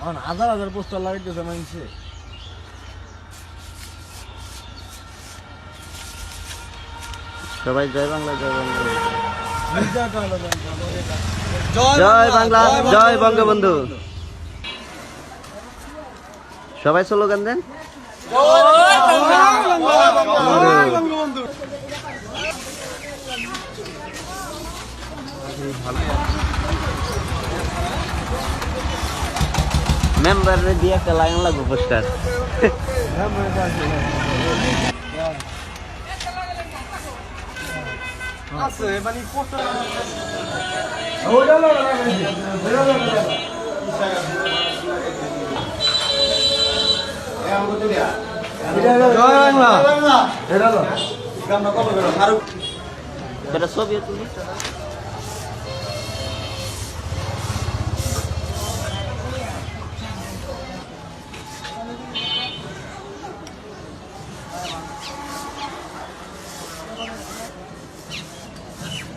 এখন হাজার হাজার পোস্টার লাগাইতেছে মানুষে সবাই জয় বাংলা জয় বাংলা। জয় বাংলা জয় বঙ্গবন্ধু। সবাই স্লোগান দেন। মেম্বার দিয়ে একটা লাইন লাগবে পোস্টার হ্যাঁ, মনে